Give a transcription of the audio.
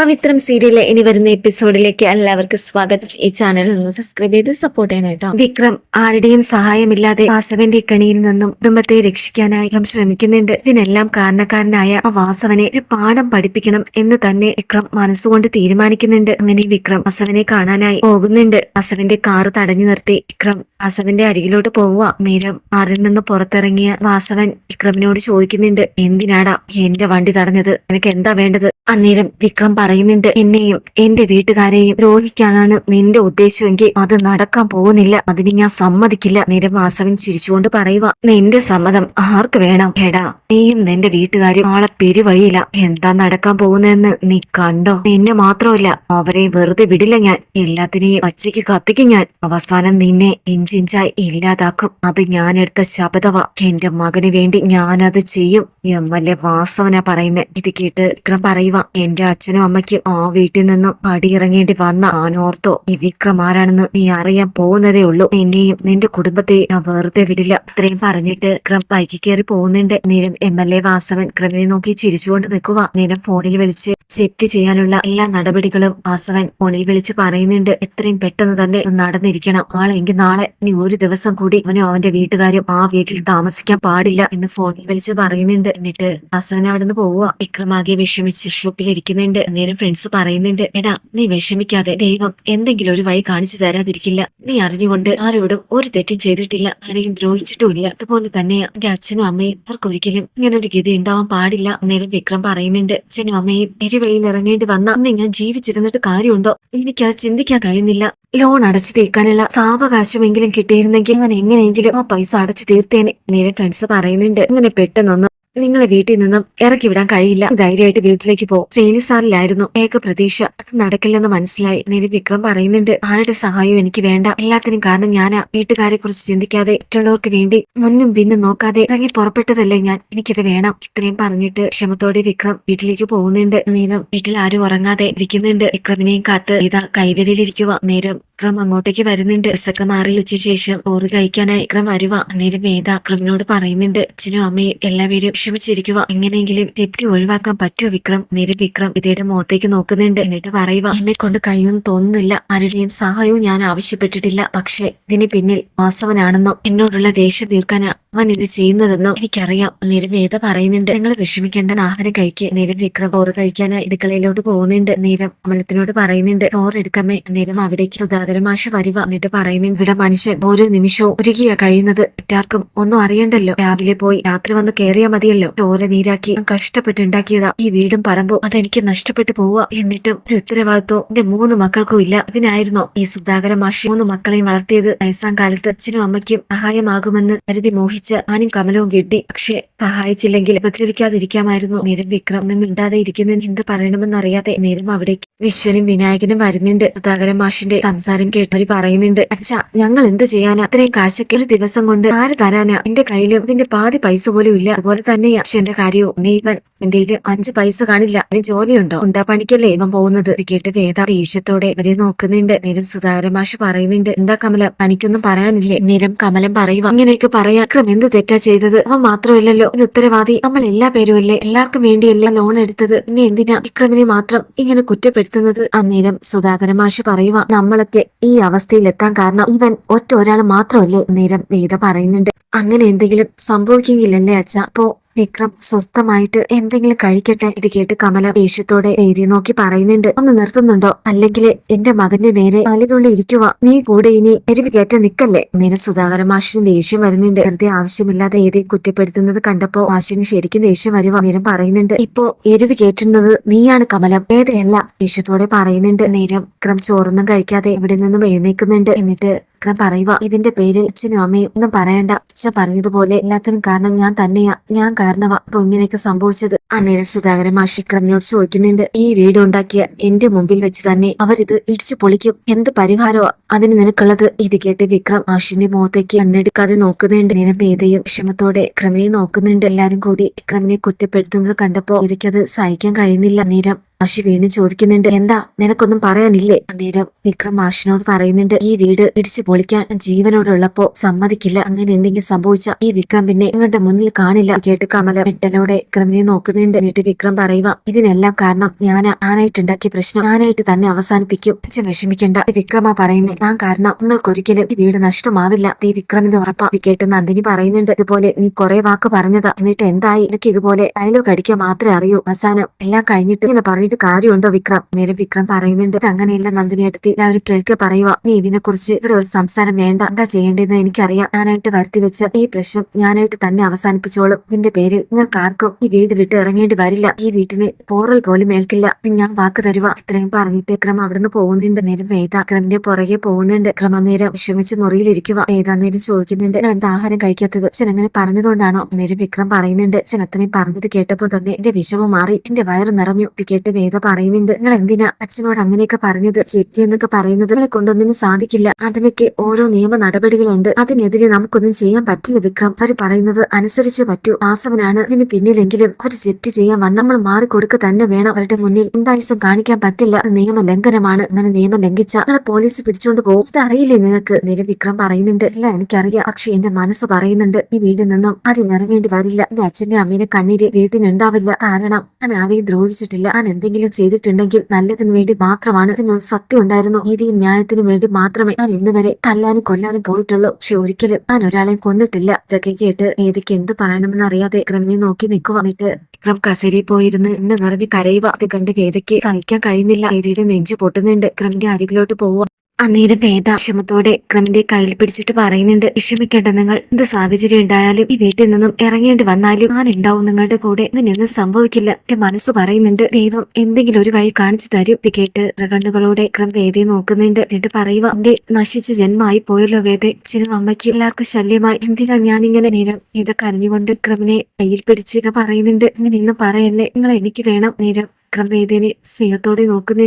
പവിത്രം സീരിയലിലെ ഇനി വരുന്ന എപ്പിസോഡിലേക്ക് എല്ലാവർക്കും സ്വാഗതം. ഈ ചാനൽ ഒന്ന് സബ്സ്ക്രൈബ് ചെയ്ത് സപ്പോർട്ട് ചെയ്യണം കേട്ടോ. വിക്രം ആരുടെയും സഹായമില്ലാതെ വാസവന്റെ കണിയിൽ നിന്നും കുടുംബത്തെ രക്ഷിക്കാനായി വിക്രം ശ്രമിക്കുന്നുണ്ട്. ഇതിനെല്ലാം കാരണക്കാരനായ ആ വാസവനെ ഒരു പാഠം പഠിപ്പിക്കണം എന്ന് തന്നെ വിക്രം മനസ്സുകൊണ്ട് തീരുമാനിക്കുന്നുണ്ട്. അങ്ങനെ വിക്രം വാസവനെ കാണാനായി പോകുന്നുണ്ട്. വാസവന്റെ കാറ് തടഞ്ഞു നിർത്തി. വിക്രം വാസവന്റെ അരികിലോട്ട് പോവുക. നേരം കാറിൽ നിന്ന് പുറത്തിറങ്ങിയ വാസവൻ വിക്രമിനോട് ചോദിക്കുന്നുണ്ട് എന്തിനാടാ എന്റെ വണ്ടി തടഞ്ഞത്? എനിക്ക് എന്താ വേണ്ടത്? അന്നേരം വിക്രം പറയുന്നുണ്ട്. എന്നെയും എന്റെ വീട്ടുകാരെയും ദ്രോഹിക്കാനാണ് നിന്റെ ഉദ്ദേശമെങ്കിൽ അത് നടക്കാൻ പോകുന്നില്ല. അതിന് ഞാൻ സമ്മതിക്കില്ല. നിരവാസവൻ വാസവൻ ചിരിച്ചുകൊണ്ട് പറയുക. നിന്റെ സമ്മതം ആർക്ക് വേണം? എടാ നീയും നിന്റെ വീട്ടുകാരും ആളെ പെരുവഴിയില്ല എന്താ നടക്കാൻ പോകുന്നതെന്ന് നീ കണ്ടോ? നിന്നെ മാത്രമല്ല അവരെ വെറുതെ വിടില്ല ഞാൻ. എല്ലാത്തിനെയും പച്ചയ്ക്ക് കത്തിക്കും ഞാൻ. അവസാനം നിന്നെ ഇഞ്ചിഞ്ചായി ഇല്ലാതാക്കും. അത് ഞാൻ എടുത്ത ശപഥവ. എന്റെ മകന് വേണ്ടി ഞാനത് ചെയ്യും. എം എൽ എ വാസവനാ പറയുന്നത് ഇത് കേട്ട് വിക്രം പറയുക. എന്റെ അച്ഛനും അമ്മയ്ക്കും ആ വീട്ടിൽ നിന്നും പടിയിറങ്ങേണ്ടി വന്ന ആനോർത്തോ ഈ വിക്രം ആരാണെന്ന് നീ അറിയാൻ പോകുന്നതേ ഉള്ളൂ. നിന്നെയും നിന്റെ കുടുംബത്തെ ഞാൻ വെറുതെ വിടില്ല. ഇത്രയും പറഞ്ഞിട്ട് വിക്രം ബൈക്കിൽ കയറി പോകുന്നുണ്ട്. നേരം എം എൽ എ വാസവൻ ക്രമിനെ നോക്കി ചിരിച്ചുകൊണ്ട് നിൽക്കുക നേരം ഫോണിൽ വിളിച്ച് ചെക്ക് ചെയ്യാനുള്ള എല്ലാ നടപടികളും വാസവൻ ഫോണിൽ വിളിച്ച് പറയുന്നുണ്ട്. എത്രയും പെട്ടെന്ന് തന്നെ നടന്നിരിക്കണം. ആളെങ്കിൽ നാളെ നീ ഒരു ദിവസം കൂടി അവനും അവന്റെ വീട്ടുകാരും ആ വീട്ടിൽ താമസിക്കാൻ പാടില്ല എന്ന് ഫോണിൽ വിളിച്ച് പറയുന്നുണ്ട്. എന്നിട്ട് വാസവൻ അവിടെ നിന്ന് പോവുക വിക്രമാകെ വിഷമിച്ച് ഷോപ്പിലിരിക്കുന്നുണ്ട് നേരം ഫ്രണ്ട്സ് പറയുന്നുണ്ട് എടാ നീ വിഷമിക്കാതെ ദൈവം എന്തെങ്കിലും ഒരു വഴി കാണിച്ചു തരാതിരിക്കില്ല. നീ അറിഞ്ഞുകൊണ്ട് ആരോടും ഒരു തെറ്റും ചെയ്തിട്ടില്ല ആരെയും ദ്രോഹിച്ചിട്ടുമില്ല. അതുപോലെ തന്നെ എന്റെ അച്ഛനും അമ്മയും അവർക്കൊരിക്കലും ഇങ്ങനെ ഒരു ഗതി ഉണ്ടാവാൻ പാടില്ല. നേരം വിക്രം പറയുന്നുണ്ട് അച്ഛനും അമ്മയും എരിവഴിയിൽ ഇറങ്ങേണ്ടി വന്ന അന്ന് ഞാൻ ജീവിച്ചിരുന്നിട്ട് കാര്യമുണ്ടോ? എനിക്കത് ചിന്തിക്കാൻ കഴിയുന്നില്ല. ലോൺ അടച്ചു തീർക്കാനുള്ള സാവകാശമെങ്കിലും കിട്ടിയിരുന്നെങ്കിൽ ഞാൻ എങ്ങനെയെങ്കിലും ആ പൈസ അടച്ചു തീർത്തേനെ. നേരെ ഫ്രണ്ട്സ് പറയുന്നുണ്ട് അങ്ങനെ പെട്ടെന്നൊന്നും നിങ്ങളെ വീട്ടിൽ നിന്നും ഇറക്കി വിടാൻ കഴിയില്ല. ധൈര്യമായിട്ട് വീട്ടിലേക്ക് പോകും ശ്രീനി സാറിലായിരുന്നു. ഏക പ്രതീക്ഷ. അത് നടക്കില്ലെന്ന് മനസ്സിലായി. നേരെ വിക്രം പറയുന്നുണ്ട് ആരുടെ സഹായവും എനിക്ക് വേണ്ട. എല്ലാത്തിനും കാരണം ഞാൻ വീട്ടുകാരെ കുറിച്ച് ചിന്തിക്കാതെ മറ്റുള്ളവർക്ക് വേണ്ടി മുന്നും പിന്നും നോക്കാതെ ഇറങ്ങി പുറപ്പെട്ടതല്ലേ ഞാൻ? എനിക്കിത് വേണം. ഇത്രയും പറഞ്ഞിട്ട് ക്ഷമത്തോടെ വിക്രം വീട്ടിലേക്ക് പോകുന്നുണ്ട്. നേരം വീട്ടിൽ ആരും ഉറങ്ങാതെ ഇരിക്കുന്നുണ്ട്. വിക്രമിനെയും കാത്ത് ഇതാ കൈവരിയിലിരിക്കുക നേരം വിക്രം അങ്ങോട്ടേക്ക് വരുന്നുണ്ട്. ഡ്രസ്സൊക്കെ മാറി വെച്ച ശേഷം ഓറ് കഴിക്കാനായി വിക്രം വരുക നേരം വേദ വിക്രമിനോട് പറയുന്നുണ്ട് അച്ഛനും അമ്മയും എല്ലാവരും ക്ഷമിച്ചിരിക്കുക. എങ്ങനെയെങ്കിലും തെറ്റി ഒഴിവാക്കാൻ പറ്റുമോ വിക്രം നേരെ വിക്രം ഇതയുടെ മുഖത്തേക്ക് നോക്കുന്നുണ്ട്. എന്നിട്ട് പറയുക എന്നെ കൊണ്ട് കഴിയുമെന്ന് തോന്നുന്നില്ല. ആരുടെയും സഹായവും ഞാൻ ആവശ്യപ്പെട്ടിട്ടില്ല. പക്ഷേ ഇതിന് പിന്നിൽ വാസവനാണെന്നോ എന്നോടുള്ള ദേഷ്യം തീർക്കാനാ അവൻ ഇത് ചെയ്യുന്നതെന്നും എനിക്കറിയാം. നേരം ഏത പറയുന്നുണ്ട്. നിങ്ങൾ വിഷമിക്കേണ്ട ആഹാരം കഴിക്കുക നേരം വിക്രം ചോറ് കഴിക്കാനായി ഇടുക്കളയിലോട്ട് പോകുന്നുണ്ട്. നീരം അമലത്തിനോട് പറയുന്നുണ്ട് ചോറ് എടുക്കമേ നീരം അവിടേക്ക് സുധാകര മാഷ് വരുക. എന്നിട്ട് പറയുന്നുണ്ട് ഇവിടെ മനുഷ്യൻ ഓരോ നിമിഷവും ഒരുക്കിയ കഴിയുന്നത്. മറ്റാർക്കും ഒന്നും അറിയണ്ടല്ലോ. രാവിലെ പോയി രാത്രി വന്ന് കയറിയാ മതിയല്ലോ. ചോര നീരാക്കി കഷ്ടപ്പെട്ടുണ്ടാക്കിയതാ. ഈ വീടും പറമ്പും അതെനിക്ക് നഷ്ടപ്പെട്ടു പോവുക എന്നിട്ടും ഒരു ഉത്തരവാദിത്വം എന്റെ മൂന്ന് മക്കൾക്കും ഇല്ല. അതിനായിരുന്നോ? ഈ സുധാകര മാഷി മൂന്ന് മക്കളെയും വളർത്തിയത്. വയസ്സാം കാലത്ത് അച്ഛനും അമ്മയ്ക്കും സഹായമാകുമെന്ന് കരുതി മോഹിച്ച് ഞാനും കമലവും വെട്ടി പക്ഷെ സഹായിച്ചില്ലെങ്കിൽ ഉപദ്രവിക്കാതിരിക്കാമായിരുന്നു നേരം വിക്രം. ഒന്നും മിണ്ടാതെ ഇരിക്കുന്നതിന് എന്ത് പറയണമെന്ന് അറിയാതെ നേരം അവിടേക്ക് വിശ്വനും വിനായകനും വരുന്നുണ്ട്. സുധാകരൻ മാഷിന്റെ സംസാരം കേട്ടവര് പറയുന്നുണ്ട് അച്ഛാ ഞങ്ങൾ എന്ത് ചെയ്യാനാ? അത്രയും കാശൊക്കെ ഒരു ദിവസം കൊണ്ട് ആര് തരാനാ? എന്റെ കയ്യിലും ഇതിന്റെ പാതി പൈസ പോലും ഇല്ല. അതുപോലെ തന്നെയാ അക്ഷന്റെ കാര്യവും. നീ കയ്യിൽ അഞ്ച് പൈസ കാണില്ല. അതിന് ജോലിയുണ്ടോ? ഉണ്ടാ പണിക്കല്ലേ ഇവൻ പോകുന്നത്? കേട്ട് വേദ ദേഷ്യത്തോടെ ഇവരെ നോക്കുന്നുണ്ട്. നേരം സുധാകരൻ മാഷ് പറയുന്നുണ്ട്. എന്താ കമല? തനിക്കൊന്നും പറയാനില്ലേ? നേരം കമലം പറയുക ഇങ്ങനെയൊക്കെ പറയാൻ എന്ത് തെറ്റാ ചെയ്തത്? അവൻ മാത്രമല്ലല്ലോ. ഇത് ഉത്തരവാദി. നമ്മൾ എല്ലാ പേരും അല്ലേ എല്ലാവർക്കും വേണ്ടിയല്ല ലോൺ എടുത്തത്. ഇനി എന്തിനാ വിക്രമിനെ മാത്രം ഇങ്ങനെ കുറ്റപ്പെടുത്തുന്നത്? അന്നേരം സുധാകരൻ മാഷ് പറയുക നമ്മളൊക്കെ ഈ അവസ്ഥയിൽ എത്താൻ കാരണം ഇവൻ ഒറ്റ ഒരാൾ മാത്രമല്ലേ? നേരം വേദ പറയുന്നുണ്ട് അങ്ങനെ എന്തെങ്കിലും സംഭവിക്കുന്നില്ലല്ലേ അച്ഛ? അപ്പോ വിക്രം സ്വസ്ഥമായിട്ട് എന്തെങ്കിലും കഴിക്കട്ടെ ഇത് കേട്ട് കമല ദേഷ്യത്തോടെ എഴുതി നോക്കി പറയുന്നുണ്ട്. ഒന്ന് നിർത്തുന്നുണ്ടോ? അല്ലെങ്കിൽ എന്റെ മകന്റെ നേരെ അലിതുള്ളി ഇരിക്കുക നീ കൂടെ ഇനി എരിവ് കേട്ട നിക്കല്ലേ നിന സുധാകര മാഷിന് ദേഷ്യം വരുന്നുണ്ട്. വെറുതെ ആവശ്യമില്ലാതെ ഏതെ കുറ്റപ്പെടുത്തുന്നത് കണ്ടപ്പോ മാഷിന് ശരിക്കും ദേഷ്യം വരുക നേരം പറയുന്നുണ്ട്. ഇപ്പോ എരിവ് കേട്ടുന്നത് നീയാണ് കമലം. ഏതയല്ല? ദേഷ്യത്തോടെ പറയുന്നുണ്ട്. നേരം വിക്രം ചോറൊന്നും കഴിക്കാതെ ഇവിടെ നിന്നും എഴുന്നേക്കുന്നുണ്ട് എന്നിട്ട് വിക്രം പറയുക ഇതിന്റെ പേര് അച്ഛനും അമ്മയും ഒന്നും പറയണ്ട. അച്ഛൻ പറഞ്ഞതുപോലെ എല്ലാത്തിനും കാരണം ഞാൻ തന്നെയാ. ഞാൻ കാരണവാ അപ്പൊ ഇങ്ങനെയൊക്കെ സംഭവിച്ചത്. അന്നേരം സുധാകരൻ മാഷി വിക്രമിനോട് ചോദിക്കുന്നുണ്ട് ഈ വീട് ഉണ്ടാക്കിയ എന്റെ മുമ്പിൽ വെച്ച് തന്നെ അവരിത് ഇടിച്ചു പൊളിക്കും. എന്ത് പരിഹാരമാ അതിന് നിനക്കുള്ളത്? ഇത് കേട്ട് വിക്രം മാഷിന്റെ മുഖത്തേക്ക് കണ്ണെടുക്കാതെ നോക്കുന്നുണ്ട്. വേദയും വിഷമത്തോടെ വിക്രമിനെ നോക്കുന്നുണ്ട്. എല്ലാരും കൂടി വിക്രമിനെ കുറ്റപ്പെടുത്തുന്നത് കണ്ടപ്പോ എനിക്കത് സഹിക്കാൻ കഴിയുന്നില്ല. നേരം മാഷി വീണ്ടും ചോദിക്കുന്നുണ്ട് എന്താ? നിനക്കൊന്നും പറയാനില്ലേ? അന്നേരം വിക്രം മാഷിനോട് പറയുന്നുണ്ട് ഈ വീട് ഇടിച്ചു പൊളിക്കാൻ ജീവനോടുള്ളപ്പോ സമ്മതിക്കില്ല. അങ്ങനെ എന്തെങ്കിലും സംഭവിച്ച ഈ വിക്രം പിന്നെ നിങ്ങളുടെ മുന്നിൽ കാണില്ല. കേട്ട് കമല മെട്ടലോടെ വിക്രമിനെ നോക്കുന്നുണ്ട്. എന്നിട്ട് വിക്രം പറയുക ഇതിനെല്ലാം കാരണം ഞാൻ ഞാനായിട്ടുണ്ടാക്കിയ പ്രശ്നം ഞാനായിട്ട് തന്നെ അവസാനിപ്പിക്കും. അച്ഛൻ വിഷമിക്കേണ്ട. വിക്രമ പറയുന്നത് ഞാൻ കാരണം നിങ്ങൾക്കൊരിക്കലും ഈ വീട് നഷ്ടമാവില്ല. ഈ വിക്രമിന്റെ ഉറപ്പാ. ഇത് കേട്ട് നന്ദിനി പറയുന്നുണ്ട് ഇതുപോലെ നീ കുറെ വാക്ക് പറഞ്ഞതാ. എന്നിട്ട് എന്തായി? എനിക്ക് ഇതുപോലെ ഡയലോഗ് അടിക്കാൻ മാത്രമേ അറിയൂ. അവസാനം എല്ലാം കഴിഞ്ഞിട്ട് ഇങ്ങനെ പറഞ്ഞിട്ട് കാര്യമുണ്ടോ വിക്രം? നേരെ വിക്രം പറയുന്നുണ്ട് അങ്ങനെയല്ല നന്ദിനി അടുത്ത് ഒരു കേൾക്കെ പറയുക നീ ഇതിനെ കുറിച്ച് ഇവിടെ ഒരു സംസാരം വേണ്ട. എന്താ ചെയ്യേണ്ടതെന്ന് എനിക്കറിയാം. ഞാനായിട്ട് വരുത്തി വെച്ച ഈ പ്രശ്നം ഞാനായിട്ട് തന്നെ അവസാനിപ്പിച്ചോളും. ഇതിന്റെ പേരിൽ നിങ്ങൾക്ക് ആർക്കും ഈ വീട് വിട്ട് ഇറങ്ങേണ്ടി വരില്ല. ഈ വീട്ടിന് പോറൽ പോലും ഏൽക്കില്ല. ഞാൻ വാക്ക് തരുക ഇത്രയും പറഞ്ഞിട്ട് വിക്രം അവിടുന്ന് പോകുന്നുണ്ട്. നേരം വേദ ക്രമിന്റെ പുറകെ പോകുന്നുണ്ട്. ക്രമ നേരം വിഷമിച്ച് മുറിയിലിരിക്കുക വേദ നേരം ചോദിക്കുന്നുണ്ട് "ഞാൻ എന്താ ആഹാരം കഴിക്കാത്തത്? അച്ഛൻ അങ്ങനെ പറഞ്ഞതുകൊണ്ടാണോ? നേരം വിക്രം പറയുന്നുണ്ട് അത്രയും പറഞ്ഞത് കേട്ടപ്പോ തന്നെ എന്റെ വിഷമം മാറി. എന്റെ വയറ് നിറഞ്ഞു. കേട്ട് വേദ പറയുന്നുണ്ട്. നിങ്ങൾ എന്തിനാ അച്ഛനോട് അങ്ങനെയൊക്കെ പറഞ്ഞത്? ചെറ്റി എന്നൊക്കെ പറയുന്നത് നിങ്ങളെ കൊണ്ടൊന്നിനും സാധിക്കില്ല. അതിനൊക്കെ ഓരോ നിയമ നടപടികളുണ്ട്. അതിനെതിരെ നമുക്കൊന്നും ചെയ്യാൻ പറ്റില്ല വിക്രം. അവർ പറയുന്നത് അനുസരിച്ച് പറ്റൂ. വാസവനാണ് ഇതിന് പിന്നിലെങ്കിലും അവർ ചെറ്റ് ചെയ്യാൻ വന്ന നമ്മൾ മാറിക്കൊടുക്ക തന്നെ വേണം. അവരുടെ മുന്നിൽ ഉണ്ടായിസം കാണിക്കാൻ പറ്റില്ല. നിയമ ലംഘനമാണ്. അങ്ങനെ നിയമം ലംഘിച്ച നിങ്ങളെ പോലീസ് പിടിച്ചുകൊണ്ട് പോകും. ഇത് അറിയില്ലേ നിങ്ങൾക്ക്? നേരെ വിക്രം പറയുന്നുണ്ട്. അല്ല എനിക്കറിയാം. പക്ഷെ എന്റെ മനസ്സ് പറയുന്നുണ്ട്. ഈ വീട്ടിൽ നിന്നും ആരും ഇറങ്ങേണ്ടി വരില്ല. എന്റെ അച്ഛന്റെ അമ്മയുടെ കണ്ണീര് വീട്ടിനുണ്ടാവില്ല. കാരണം ഞാൻ ആരെയും ദ്രോഹിച്ചിട്ടില്ല. ഞാൻ എന്തെങ്കിലും ചെയ്തിട്ടുണ്ടെങ്കിൽ നല്ലതിന് വേണ്ടി മാത്രമാണ് അതിനുള്ള സത്യം ഉണ്ടായിരുന്നു നീതിയും ന്യായത്തിനും വേണ്ടി മാത്രമേ ഞാൻ ഇന്ന് വരെ തല്ലാനും കൊല്ലാനും പോയിട്ടുള്ളൂ. പക്ഷെ ഒരിക്കലും ഞാൻ ഒരാളെയും കൊന്നിട്ടില്ല. ഇതൊക്കെ കേട്ട് നീതിക്ക് എന്ത് പറയണമെന്ന് അറിയാതെ ക്രമിനെ നോക്കി നിൽക്കുക വന്നിട്ട് വിക്രം കസേരയിൽ പോയിരുന്ന് ഇന്ന് നിറഞ്ഞ് കരയുക. അത് കണ്ട് വേദയ്ക്ക് സഹിക്കാൻ കഴിയുന്നില്ല. നീതിയുടെ നെഞ്ചു പൊട്ടുന്നുണ്ട്. ക്രമിന്റെ അരികിലോട്ട് പോവുക. അന്നേരം വേദ വിഷമത്തോടെ ക്രമിന്റെ കയ്യിൽ പിടിച്ചിട്ട് പറയുന്നുണ്ട് വിഷമിക്കേണ്ട നിങ്ങൾ എന്ത് സാഹചര്യം ഉണ്ടായാലും ഈ വീട്ടിൽ നിന്നും ഇറങ്ങേണ്ടി വന്നാലും ഞാൻ ഉണ്ടാവും നിങ്ങളുടെ കൂടെ. ഇതിനൊന്നും സംഭവിക്കില്ല. എന്റെ മനസ്സ് പറയുന്നുണ്ട് ദൈവം എന്തെങ്കിലും ഒരു വഴി കാണിച്ചു തരും. ഇത് കേട്ട് കണ്ണുകളോടെ ക്രം വേദയെ നോക്കുന്നുണ്ട്. എന്നിട്ട് പറയുക എന്റെ നശിച്ച ജന്മമായി പോയല്ലോ വേദ. അച്ഛനും അമ്മയ്ക്ക് എല്ലാവർക്കും ശല്യമായി. എന്തിനാ ഞാനിങ്ങനെ നേരം? ഇതൊക്കെ അറിഞ്ഞുകൊണ്ട് ക്രമിനെ കയ്യിൽ പിടിച്ച് പറയുന്നുണ്ട് ഇങ്ങനെ ഇന്ന് പറയല്ലേ? നിങ്ങൾ എനിക്ക് വേണം. നേരം വിക്രം വേദനെ സ്നേഹത്തോടെ നോക്കുന്ന